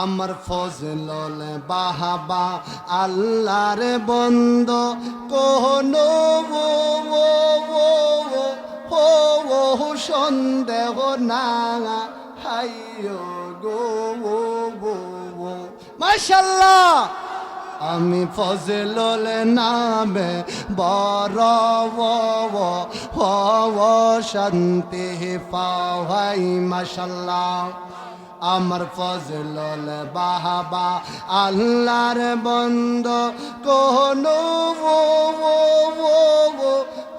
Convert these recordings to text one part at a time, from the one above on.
আমার ফজল বাহাবা আল্লাহর বন্দ কোন সন্দেহ না হাইও গো মাশাল্লাহ। আমি ফজল নামে বড় শান্তি পাওয়াই মাশাল্লাহ। আমার ফজল বাহাবা, আল্লাহর বন্ধ, কোন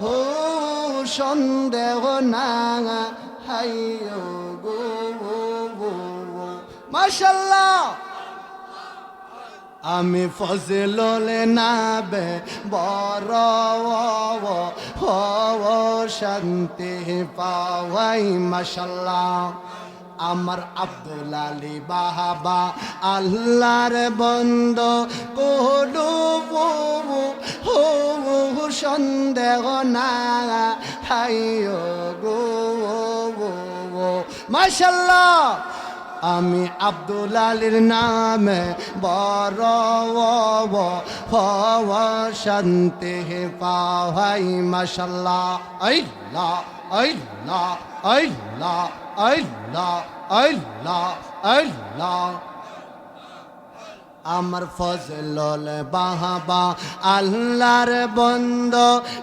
হো, সন্দেহ না হাইও গো মাশাল্লাহ। আমি ফজল নাবে, বড় শান্তি পাওয়াই, মাশাল্লাহ। আমার আব্দুল আলী বাহাবা, আল্লাহর বন্ধ কোডু হো সন্দেহ না হাইও গো মাশাল্লাহ, আমি আব্দুল আলীর নামে বড় শান্তি পাওয়াই, মাশাল্লাহ, আল্লাহ আল্লাহ আল্লাহ। আমার ফজল বাহাবা আল্লাহর বন্ধ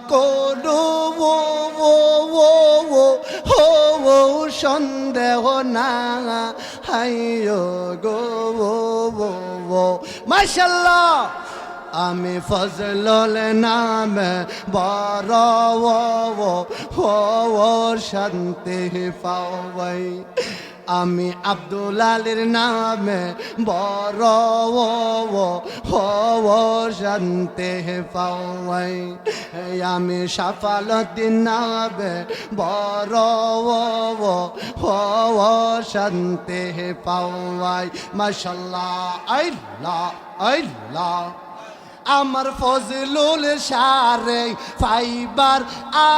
কোডু ও ও ও ও, হো, ও, সন্দেহ না। হাইও গো, ও ও মাশাল্লাহ আমি ফজল নামে বড় ও শান্তি পাওয়াই। আমি আব্দুল আলীর নামে বড় ও শান্তি পাওয়াই। আমি সাফালতির নামে বড় ও শান্তি পাওয়াই। মাশাল্লাহ, আল্লাহ আল্লাহ। আমার ফজলুল সারে ফাইবার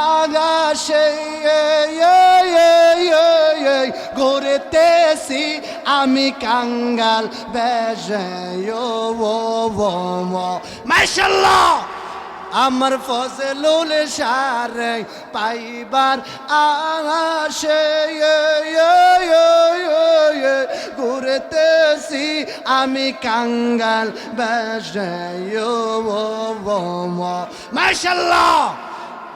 আগাশে ঘুরতেছি আমি কাঙ্গাল বেজে মাশাল্লাহ! আমার ফজলুল সারে পাইবার আসে ঘুরতেছি আমি কাঙ্গাল বেশ মাশাল্লাহ!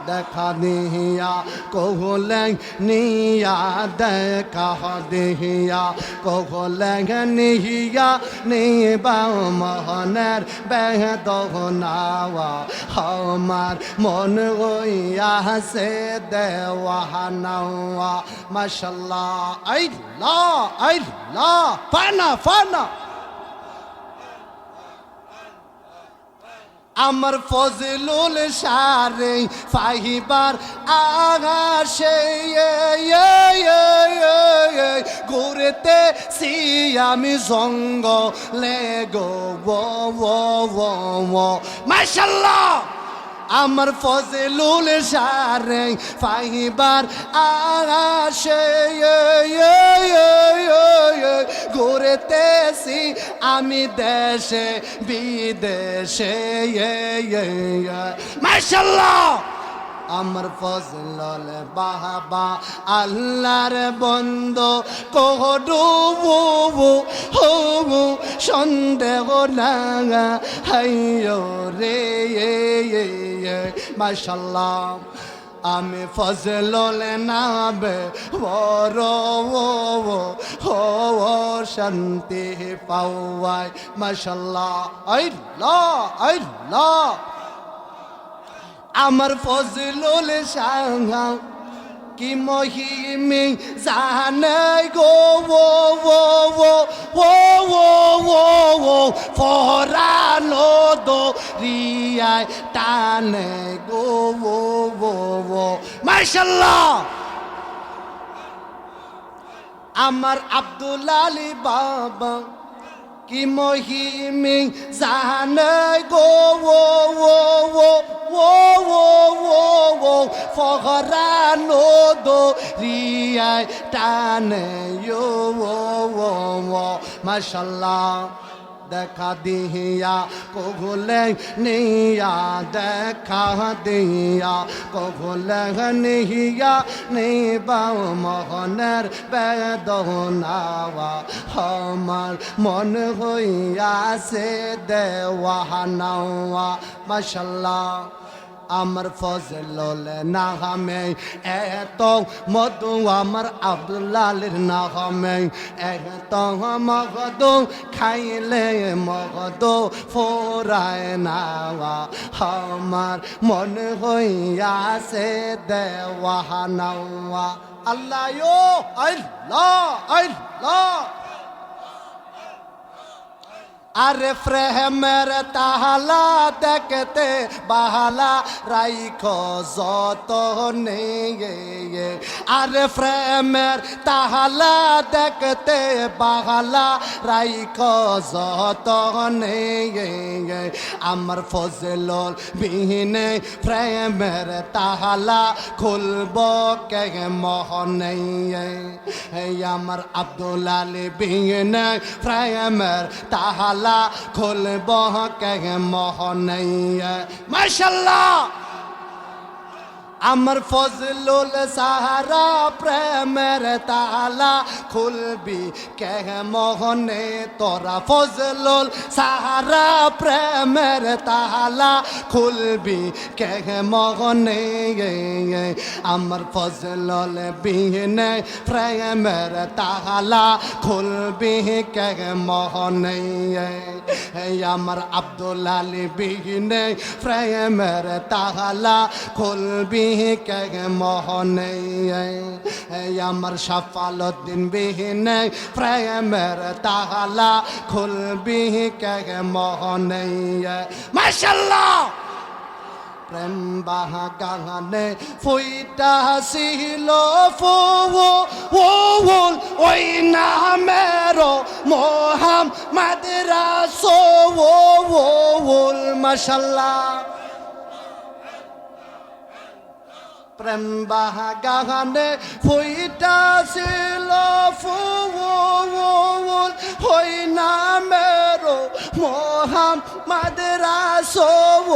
দেখা নিহিয়া কহলেং নিয়া দেখা দেহিয়া কহলেং নিহিয়া নিবা মহনের বেদ নাওয়া আমার মন হইয়া সে দেওয়া নাওয়া মাশাল্লাহ আইল্লাহ আইল্লাহ ফানা ফানা আমার ফজলুল সারে ফাহিবার আগাশে ঘুরতে সি আমি লেগো গো মাশাল্লাহ! আমার ফজলুল সারে ফাহিবার আগাশে ঘুরতেছি আমি দেশে, বিদেশে মাশাল্লাহ আমার ফজল বাহাবা আল্লাহর বন্ধ কোহডু হবু সন্দেহ না হাইও রে মাশাল্লাহ। আমি ফজল নাবে হো শান্তি পাওয়াই মাশাল্লাহ। আমার ফজল সাহা কি মহিমি জানে গো, ও ও ও ও ও ও ও, ফরানো দো রিয়ায় টানে গো, ও ও ও। মাশাল্লাহ আমার আব্দুল আলী বাবা কি মহিমি জানে গো, ও ও ও ও ও ও ও, ফহরানো দো রিয়ায় টানে ও ও ও, মাশাল্লাহ। দেখা দিহিয়া কভুলে নিয়া দেখা দিয়া কগুলে নিহিয়া নিবাও মোহনের বেদনাওয়া আমার মন হইয়াছে দেওয়া মাশাল্লাহ আমার ফজল নাগামে এত মধু আমার আব্দুল্লালের নাগামে এত মগদ খাইলে মগদ ফোরায় নাওয়া। আমার মন হইয়াছে দেওয়া নাওয়া। আল্লাহ আল্লাহ আল্লাহ। আরে ফ্রেমের তাহালা দেখতে বাহালা রাইখ যত নেই আরে ফ্রেমের তাহালা দেখতে বাহালা রাইখ যত নেই আমার ফজল বিহীনে ফ্রেমের তাহালা খুলব কে মোহনে আমার আব্দুল আলী বিহীনে ফ্রেমের তাহালা খুলব কে মোহনে মাশাল্লাহ! আমার ফজলুল সাহারা প্রেমের তালা খুলবি কে মোহনে তোরা ফজলুল সাহারা প্রেমের তালা খুলবি কে মোহনে আমার ফজলুল বিহনে প্রেমের তালা খুলবি কে মোহনে আমার আব্দুল আলী বিহনে প্রেমের তালা খুলবি কে মোহনে আমার সফালুদ্দিন বিহীনে প্রেমের তাহালা খুলবি কে মোহনে প্রেম বাহা গানে ফুইটা ছিল ফো ও ওই নামেরো মোহাম মাদ্রাসো ও মাশাল্লাহ। প্রেম বাহা গানে ফুইটা ছিল ফুল হই নামেরো মোহাম মাদ্রাসোল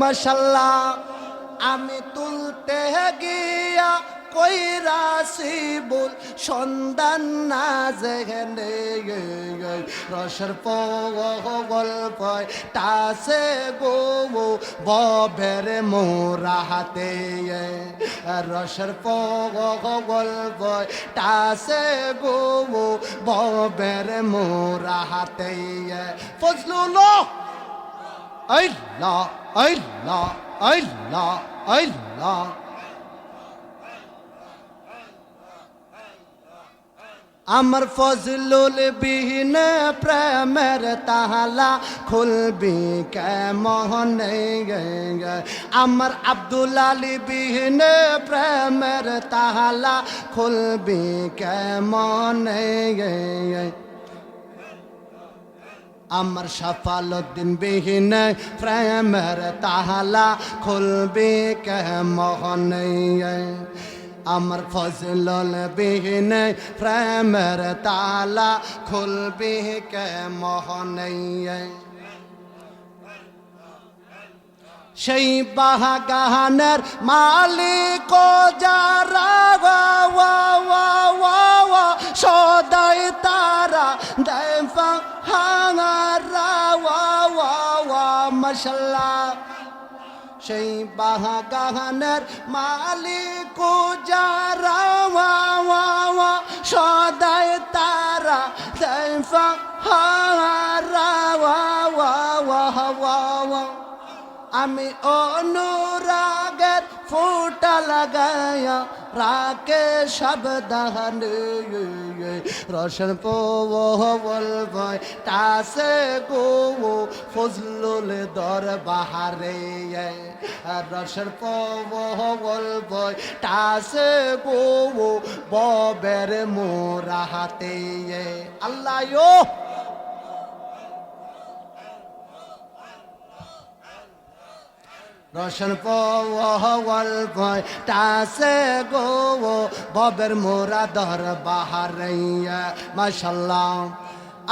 মশাল্লা আমি তুলতে গিয়া কইরাসি বল সন্ধান না যেখানে রসের গল্প টাসে গো ববের মোরা হাতে রসের গল্প টাসে গো ববের মোরা হাতে ফজলুল আল্লাহ আল্লাহ আল্লাহ আল্লাহ। আমার ফজলুল বিহীন প্রেমের তাহালা খুলবি কেমনে আমার আব্দুল বিহীন প্রেমের তাহালা খুলবি কেমনে আমার সফালুদ্দিন বিহীন প্রেমের তাহালা খুলবি কেমনে আমার ফজল বিহীন প্রেমের তালা খুলবি কে মোহনইয়ে। সেই বাহাগানের মালিক যারা সদাই তারা দেফা হাঙারা মাশাল্লাহ। সেই বাহাগানের মালিক যারা সদায় তারা আমি অনুরাগের ফুটা লাগায়া রাকে সাবধান রসন পোবল ভয় তাসে গো ফজলুল দর বাহারে রসন পোবল ভয় তাসে গো ববের মোরা হাতে আল্লাহ রোশন ভয় টাসে গো ববের মোরা দর বাহার মাশাল্লাহ,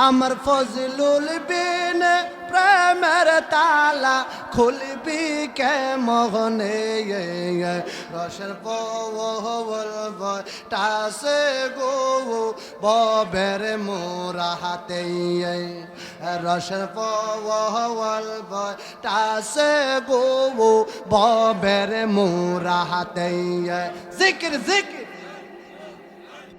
আমার ফজলুল বিন প্রেমের তালা খুলবি কে মোহনে রসের ভয় টাসে গো ববের মোরা হাতে রসের ভয় টাসে গো ববের মোরা হাতে জিকির জিকির।